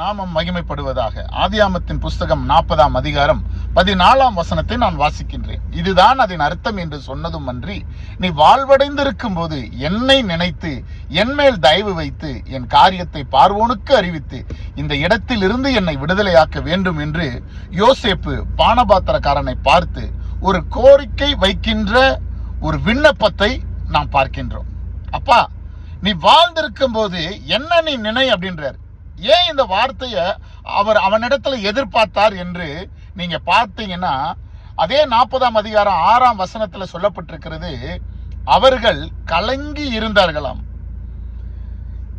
நாமம் மகிமைப்படுவதாக ஆதியாமத்தின் புஸ்தகம் நாற்பதாம் அதிகாரம் பதினாலாம் வசனத்தை நான் வாசிக்கின்றேன். இதுதான் அதன் அர்த்தம் என்று சொன்னதும் அன்றி நீ வாழ்வடைந்திருக்கும் போது என்னை நினைத்து என் மேல் தயவு வைத்து என் காரியத்தை பார்வோனுக்கு அறிவித்து இந்த இடத்திலிருந்து என்னை விடுதலையாக்க வேண்டும் என்று யோசேப்பு பானபாத்திரக்காரனை பார்த்து ஒரு கோரிக்கை வைக்கின்ற ஒரு விண்ணப்பத்தை நாம் பார்க்கின்றோம். அப்பா நீ வாழ்ந்திருக்கும் போது என்ன நீ நினை அப்படின்றார். ஏன் இந்த வார்த்தையை அவர் அவனிடத்துல எதிர்பார்த்தார் என்று நீங்க பார்த்தீங்கன்னா அதே நாற்பதாம் அதிகாரம் ஆறாம் வசனத்துல சொல்லப்பட்டிருக்கிறது அவர்கள் கலங்கி இருந்தார்களாம்.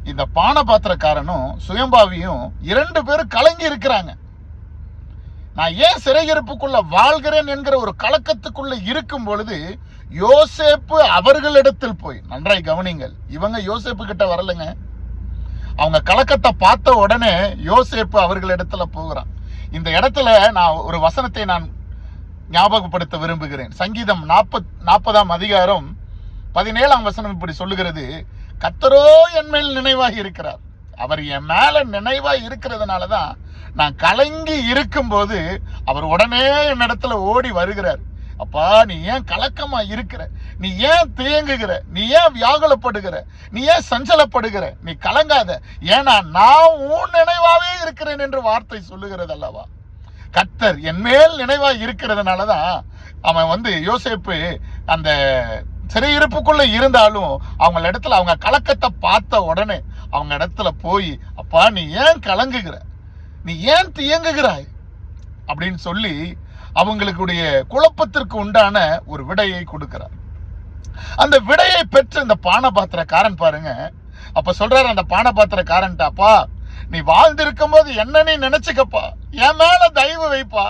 இந்த பானபாத்திரக்காரனும் சுயம்பாவியும் இரண்டு பேரும் கலங்கி இருக்கிறாங்க. நான் ஏன் சிறையிருப்புக்குள்ள வாழ்கிறேன் என்கிற ஒரு கலக்கத்துக்குள்ள இருக்கும் பொழுது யோசேப்பு அவர்களிடத்தில் போய் நன்றாய் கவனிங்கள் இவங்க யோசேப்பு கிட்ட வரலைங்க. அவங்க கலக்கத்தை பார்த்த உடனே யோசேப்பு அவர்களிடத்துல போகிறான். இந்த இடத்துல நான் ஒரு வசனத்தை நான் ஞாபகப்படுத்த விரும்புகிறேன். சங்கீதம் நாற்பத் நாற்பதாம் அதிகாரம் பதினேழாம் வசனம் இப்படி சொல்லுகிறது. கத்தரோ என் மேல் நினைவாக இருக்கிறார். அவர் என் மேல நினைவாக இருக்கிறதுனால தான் நான் கலங்கி இருக்கும்போது அவர் உடனே என்னிடத்துல ஓடி வருகிறார். அப்பா நீ ஏன் கலக்கமா இருக்கிற? நீ ஏன் தேங்குகிற? நீ ஏன் வியாகுலப்படுகிற? நீ ஏன் சஞ்சலப்படுகிற? நீ கலங்காத. ஏன்னா நான் உன் நினைவாவே இருக்கிறேன் என்று வார்த்தை சொல்லுகிறது அல்லவா? கத்தர் என் மேல் நினைவா இருக்கிறதுனால தான் அவன் வந்து யோசேப்பு அந்த சிறையிருப்புக்குள்ள இருந்தாலும் அவங்க இடத்துல அவங்க கலக்கத்தை பார்த்த உடனே அவங்க இடத்துல போய் அப்பா நீ ஏன் கலங்குகிற? நீ ஏன் தியங்குகிறாய் அப்படின்னு சொல்லி அவங்களுக்குடைய குழப்பத்திற்கு உண்டான ஒரு விடையை கொடுக்கிறார். அந்த விடையை பெற்ற இந்த பானபாத்திரக்காரன் பாருங்க அப்ப சொல்றாரு அந்த பானபாத்திரக்காரன்ட்ட பாத்திரக்காரன்ட்டாப்பா நீ வாழ்ந்திருக்கும் போது என்ன நீ நினைச்சுக்கப்பா? என் மேல தயவு வைப்பா.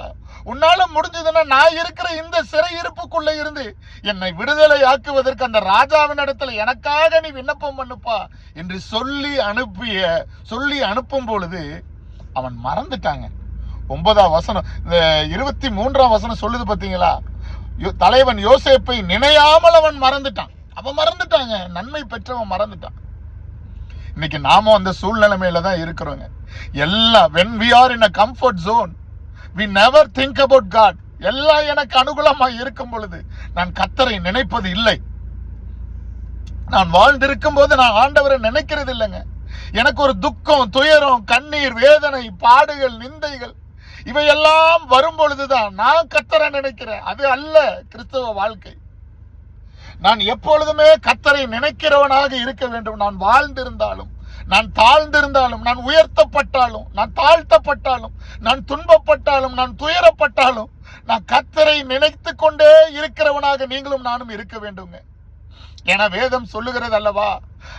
உன்னால முடிஞ்சதுன்னா நான் இருக்கிற இந்த சிறை இருப்புக்குள்ள இருந்து என்னை விடுதலை ஆக்குவதற்கு அந்த ராஜாவின் இடத்துல எனக்காக நீ விண்ணப்பம் பண்ணுப்பா என்று சொல்லி அனுப்பிய சொல்லி அனுப்பும் பொழுது அவன் மறந்துட்டாங்க. ஒன்பதாம் வசனம் இந்த இருபத்தி மூன்றாம் வசனம் சொல்லுது பார்த்தீங்களா யோ- தலைவன் யோசேப்பை நினையாமல் அவன் மறந்துட்டான். அவன் மறந்துட்டாங்க. நன்மை பெற்றவன் மறந்துட்டான். இன்னைக்கு நாமும் அந்த சூழ்நிலைமையில தான் இருக்கிறோங்க. எல்லாம் when we are in a comfort zone we never think about God எல்லாம் எனக்கு அனுகூலமாக இருக்கும் பொழுது நான் கத்தரை நினைப்பது இல்லை. நான் வாழ்ந்திருக்கும் போது நான் ஆண்டவரை நினைக்கிறது இல்லைங்க. எனக்கு ஒரு துக்கம் துயரம் கண்ணீர் வேதனை பாடுகள் நிந்தைகள் இவையெல்லாம் வரும் பொழுதுதான் நான் கத்தரை நினைக்கிறேன். அது அல்ல கிறிஸ்தவ வாழ்க்கை. நான் எப்பொழுதுமே கத்தரை நினைக்கிறவனாக இருக்க வேண்டும். நான் வாழ்ந்திருந்தாலும் நான் தாழ்ந்திருந்தாலும் நான் உயர்த்தப்பட்டாலும் நான் தாழ்த்தப்பட்டாலும் நான் துன்பப்பட்டாலும் நான் துயரப்பட்டாலும் நான் கத்தரை நினைத்து கொண்டே இருக்கிறவனாக நீங்களும் நானும் இருக்க வேண்டுங்க. என வேதம் சொல்லுகிறது அல்லவா?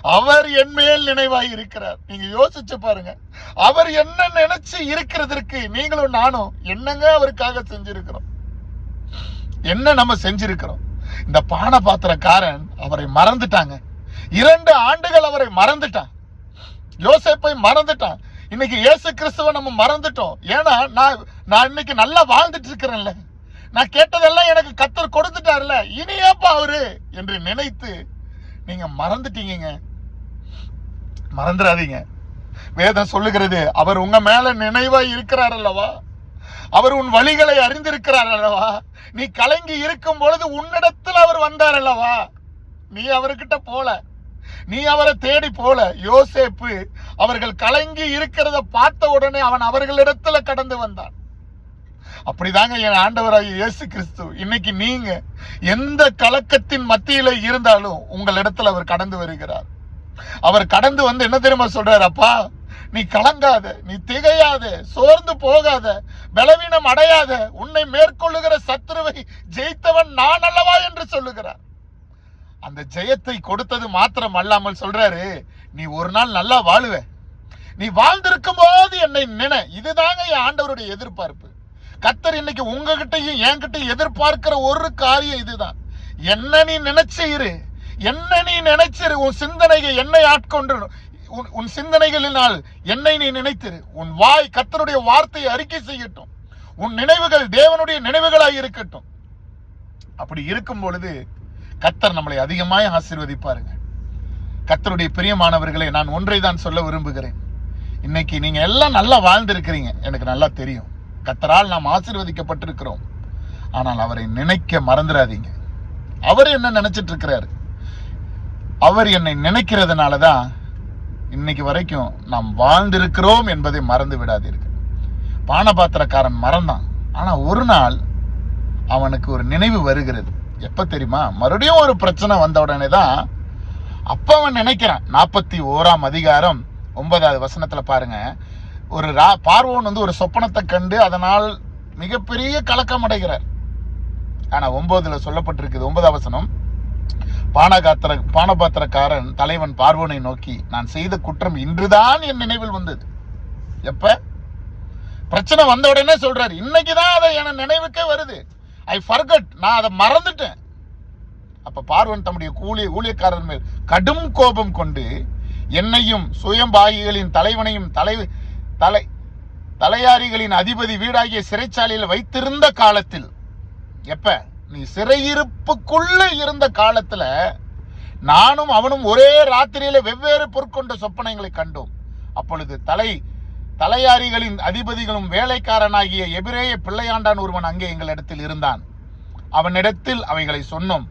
அவர் என் மேல் நினைவாய் இருக்கிறார். நீங்க யோசிச்சு பாருங்க. அவர் என்ன நினைச்சு இருக்கிறதற்கு நீங்களும் நானும் என்னங்க அவருக்காக செஞ்சிருக்கிறோம்? என்ன நம்ம செஞ்சிருக்கிறோம்? இந்த பான பாத்திரக்காரன் அவரை மறந்துட்டாங்க. இரண்டு ஆண்டுகள் அவரை மறந்துட்டான். யோசிப்பை மறந்துட்டான். இன்னைக்கு இயேசு கிறிஸ்துவ நம்ம மறந்துட்டோம். ஏன்னா நான் நான் இன்னைக்கு நல்லா வாழ்ந்துட்டு இருக்கிறேன்ல. நான் கேட்டதெல்லாம் எனக்கு கத்தர் கொடுத்துட்டார்ல. இனி ஏப்பா அவரு என்று நினைத்து நீங்க மறந்துட்டீங்க மறந்துடாதீங்க. வேதம் சொல்லுகிறது அவர் உங்க மேல நினைவா இருக்கிறார் அல்லவா? அவர் உன் வழிகளை அறிந்திருக்கிறார் அல்லவா? நீ கலங்கி இருக்கும் பொழுது உன்னிடத்தில் அவர் வந்தார் அல்லவா? நீ அவர்கிட்ட போல. நீ அவரை தேடி போல. யோசேப்பு அவர்கள் கலங்கி இருக்கிறத பார்த்த உடனே அவன் அவர்களிடத்துல கடந்து வந்தான். அப்படிதாங்க என் ஆண்டவராகிய இயேசு கிறிஸ்து. இன்னைக்கு நீங்க எந்த கலக்கத்தின் மத்தியில இருந்தாலும் உங்களிடத்துல அவர் கடந்து வருகிறார். அவர் கடந்து வந்து என்ன தெரியுமா சொல்றாரு? அப்பா நீ கலங்காத நீ திகையாத சோர்ந்து போகாத பலவீனம் அடையாத உன்னை மேற்கொள்ளுகிற சத்ருவை ஜெயித்தவன் நான் அல்லவா என்று சொல்லுகிறார். அந்த ஜெயத்தை கொடுத்தது மாத்திரம் அல்லாமல் சொல்றாரு நீ ஒரு நாள் நல்லா வாழுவ. நீ வாழ்ந்திருக்கும் போது என்னை நினை இதுதாங்க என் ஆண்டவருடைய எதிர்பார்ப்பு. கத்தர் இன்னைக்கு உங்ககிட்டையும் என்கிட்டயும் எதிர்பார்க்கிற ஒரு காரியம் இதுதான். என்ன நீ நினைச்சு இரு. என்ன நீ நினைச்சிரு உன் சிந்தனைகள் என்னை ஆட்கொண்டு உன் உன் சிந்தனைகளினால் என்னை நீ நினைத்திரு. உன் வாய் கத்தருடைய வார்த்தையை அறிக்கை செய்யட்டும். உன் நினைவுகள் தேவனுடைய நினைவுகளாய் இருக்கட்டும். அப்படி இருக்கும் பொழுது கத்தர் நம்மளை அதிகமாய் ஆசிர்வதிப்பாருங்க. கத்தருடைய பிரியமானவர்களை நான் ஒன்றை தான் சொல்ல விரும்புகிறேன். இன்னைக்கு நீங்க எல்லாம் நல்லா வாழ்ந்திருக்கிறீங்க. எனக்கு நல்லா தெரியும். கத்தரால் நாம் ஆசிர்வதிக்கப்பட்டிருக்கிறோம். ஆனால் அவரை நினைக்க மறந்துடாதீங்க அவர் என்ன நினைச்சிட்டு இருக்கிறாரு? அவர் என்னை நினைக்கிறதுனால தான் இன்னைக்கு வரைக்கும் நாம் வாழ்ந்திருக்கிறோம் என்பதை மறந்து விடாதீர்கள். பானபாத்திரக்காரன் மறந்தான். ஆனால் ஒரு நாள் அவனுக்கு ஒரு நினைவு வருகிறது. எப்போ தெரியுமா? மறுபடியும் ஒரு பிரச்சனை வந்த உடனே தான் அப்போ அவன் நினைக்கிறான். நாற்பத்தி ஓராம் அதிகாரம் ஒன்பதாவது வசனத்தில் பாருங்க. ஒரு ரா பார்வோன் வந்து ஒரு சொப்பனத்தை கண்டு அதனால் மிகப்பெரிய கலக்கம் அடைகிறார் ஆனால் ஒன்பதுல சொல்லப்பட்டிருக்குது ஒன்பதாம் வசனம். பானகாத்திர பானபாத்திரக்காரன் தலைவன் பார்வனை நோக்கி நான் செய்த குற்றம் இன்றுதான் என் நினைவில் வந்தது. எப்ப? பிரச்சனை வந்த உடனே சொல்றாரு. இன்னைக்குதான் அதை என் நினைவுக்கே வருது. ஐ ஃபர்கட் நான் அதை மறந்துட்டேன். அப்ப பார்வன் தம்முடைய கூலி ஊழியக்காரர் மேல் கடும் கோபம் கொண்டு என்னையும் சுயம்பாகிகளின் தலைவனையும் தலை தலை தலையாரிகளின் அதிபதி வீடாகிய சிறைச்சாலையில் வைத்திருந்த காலத்தில். எப்ப? நீ சிறையிருப்புக்குள்ள இருந்த காலத்துல நானும் அவனும் ஒரே ராத்திரியில வெவ்வேறு பொற்கொண்ட சொப்பனங்களை கண்டோம். அப்பொழுது தலை தலையாரிகளின் அதிபதிகளும் வேலைக்காரனாகிய எபிரேய பிள்ளையாண்டான் ஒருவன் அங்கே எங்களிடத்தில் இருந்தான். அவனிடத்தில் அவைகளை சொன்னோம்.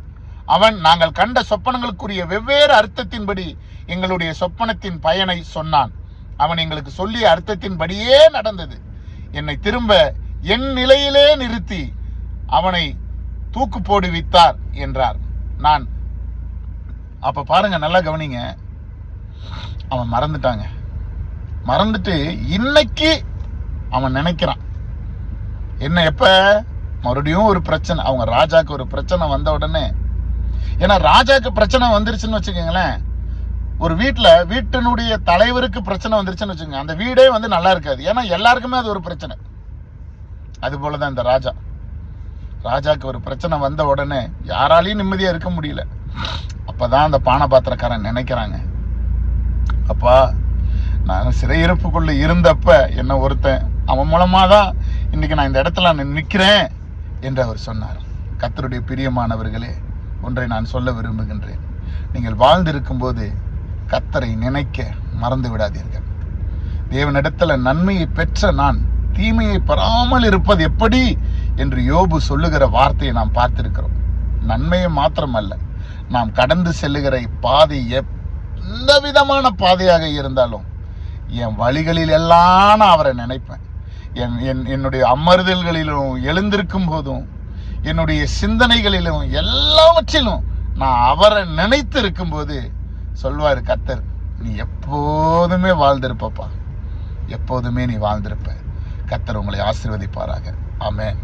அவன் நாங்கள் கண்ட சொப்பனங்களுக்குரிய வெவ்வேறு அர்த்தத்தின்படி எங்களுடைய சொப்பனத்தின் பயனை சொன்னான். அவன் எங்களுக்கு சொல்லிய அர்த்தத்தின்படியே நடந்தது. என்னை திரும்ப என் நிலையிலே நிறுத்தி அவனை தூக்கு போடுவித்தார் என்றார். நான் அப்ப பாருங்க நல்லா கவனிங்க. அவன் மறந்துட்டாங்க. மறந்துட்டு இன்னைக்கு அவன் நினைக்கிறான். என்ன எப்ப? மறுபடியும் ஒரு பிரச்சனை. அவங்க ராஜாக்கு ஒரு பிரச்சனை வந்த உடனே. ஏன்னா ராஜாக்கு பிரச்சனை வந்துருச்சுன்னு வச்சுக்கோங்களேன். ஒரு வீட்டில் வீட்டினுடைய தலைவருக்கு பிரச்சனை வந்துருச்சுன்னு வச்சுக்கோங்க. அந்த வீடே வந்து நல்லா இருக்காது. ஏன்னா எல்லாருக்குமே அது ஒரு பிரச்சனை. அது போலதான் இந்த ராஜா. ராஜாக்கு ஒரு பிரச்சனை வந்த உடனே யாராலையும் நிம்மதியாக இருக்க முடியல. அப்பதான் அந்த பானபாத்திரக்காரன் நினைக்கிறாங்க. அப்பா நான் சிறையிருப்புக்குள்ளே இருந்தப்ப என்ன ஒருத்தன் அவன் மூலமாக தான் இன்னைக்கு நான் இந்த இடத்துல நான் நிற்கிறேன் என்று அவர் சொன்னார். கத்தருடைய பிரியமானவர்களே ஒன்றை நான் சொல்ல விரும்புகின்றேன். நீங்கள் வாழ்ந்திருக்கும்போது கத்தரை நினைக்க மறந்து விடாதீர்கள். தேவனிடத்தில் நன்மையை பெற்ற நான் தீமையை பெறாமல் இருப்பது எப்படி? என்று யோபு சொல்லுகிற வார்த்தையை நாம் பார்த்திருக்கிறோம். நன்மையை மாத்திரமல்ல நாம் கடந்து செல்லுகிற பாதை எந்த விதமான பாதையாக இருந்தாலும் என் வழிகளில் எல்லாம் நான் அவரை நினைப்பேன். என் என் என்னுடைய அமர்தல்களிலும் எழுந்திருக்கும் போதும் என்னுடைய சிந்தனைகளிலும் எல்லாவற்றிலும் நான் அவரை நினைத்து இருக்கும்போது சொல்வார் கத்தர் நீ எப்போதுமே வாழ்ந்திருப்பப்பா. எப்போதுமே நீ வாழ்ந்திருப்ப. கத்தர் உங்களை ஆசிர்வதிப்பாராக. ஆமேன்.